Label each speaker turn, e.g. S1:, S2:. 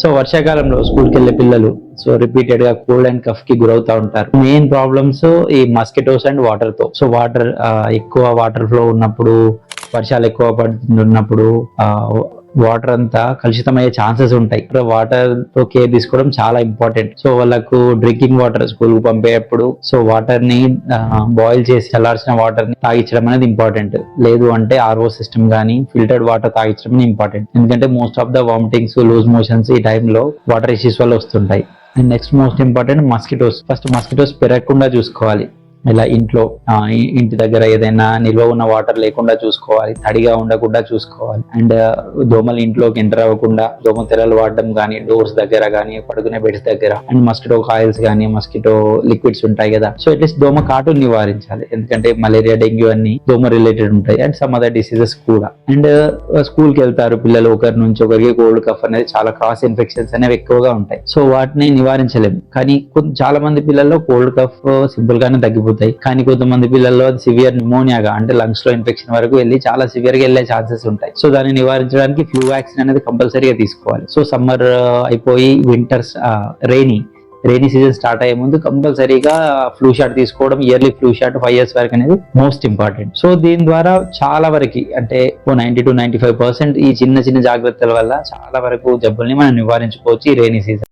S1: So వర్షాకాలంలో స్కూల్కి వెళ్ళే పిల్లలు సో రిపీటెడ్గా కోల్డ్ అండ్ కఫ్కి గురవుతా ఉంటారు. మెయిన్ ప్రాబ్లమ్స్ ఈ మస్కిటోస్ అండ్ వాటర్తో సో వాటర్ ఎక్కువ వాటర్ ఫ్లో ఉన్నప్పుడు వర్షాలు ఎక్కువ పడుతున్నప్పుడు వాటర్ అంతా కలుషితమయ్యే ఛాన్సెస్ ఉంటాయి. వాటర్తో కేర్ తీసుకోవడం చాలా ఇంపార్టెంట్ సో వాళ్ళకు డ్రింకింగ్ వాటర్ స్కూల్కు పంపేటప్పుడు సో వాటర్ని బాయిల్ చేసి చల్లార్చిన వాటర్ని తాగించడం అనేది ఇంపార్టెంట్ లేదు అంటే ఆర్ఓ సిస్టమ్ గానీ ఫిల్టర్డ్ వాటర్ తాగించడం ఇంపార్టెంట్ ఎందుకంటే most of the vomitings loose motions ఈ టైంలో వాటర్ ఇష్యూస్ వల్ల వస్తుంటాయి. And next most important mosquitoes first mosquitoes పెరగకుండా చూసుకోవాలి. ఇలా ఇంట్లో ఇంటి దగ్గర ఏదైనా నిల్వ ఉన్న వాటర్ లేకుండా చూసుకోవాలి తడిగా ఉండకుండా చూసుకోవాలి. అండ్ దోమలు ఇంట్లోకి ఎంటర్ అవ్వకుండా దోమ తెరలు వాడడం కానీ డోర్స్ దగ్గర కానీ పడుకునే బెడ్స్ దగ్గర అండ్ మస్కిటో కాయిల్స్ కానీ మస్కిటో లిక్విడ్స్ ఉంటాయి కదా. సో అట్లీస్ట్ దోమ కాటు నివారించాలి. ఎందుకంటే మలేరియా డెంగ్యూ అన్ని దోమ రిలేటెడ్ ఉంటాయి అండ్ సమ్ అదర్ డిసీజెస్ కూడా. అండ్ స్కూల్కి వెళ్తారు పిల్లలు ఒకరి నుంచి ఒకరికి కోల్డ్ కఫ్ అనేది చాలా క్రాస్ ఇన్ఫెక్షన్స్ అనేవి ఎక్కువగా ఉంటాయి. సో వాటిని నివారించలేము. కానీ చాలా మంది పిల్లల్లో కోల్డ్ కఫ్ సింపుల్ గానే తగ్గుతాయి. కానీ కొంతమంది పిల్లల్లో అది సివియర్ న్యూమోనియాగా అంటే లంగ్స్లో ఇన్ఫెక్షన్ వరకు వెళ్ళి చాలా సివియర్గా వెళ్ళే ఛాన్సెస్ ఉంటాయి. సో దాన్ని నివారించడానికి ఫ్లూ వ్యాక్సిన్ అనేది కంపల్సరీగా తీసుకోవాలి. సో సమ్మర్ uh, అయిపోయి winters rainy rainy season start అయ్యే ముందు కంపల్సరీగా ఫ్లూ షాట్ తీసుకోవడం yearly flu shot five years వరకు అనేది మోస్ట్ ఇంపార్టెంట్ సో దీని ద్వారా చాలా వరకు అంటే ఓ ninety two ninety five percent ఈ చిన్న చిన్న జాగ్రత్తల వల్ల చాలా వరకు జబ్బుల్ని మనం నివారించుకోవచ్చు ఈ రెయినీ సీజన్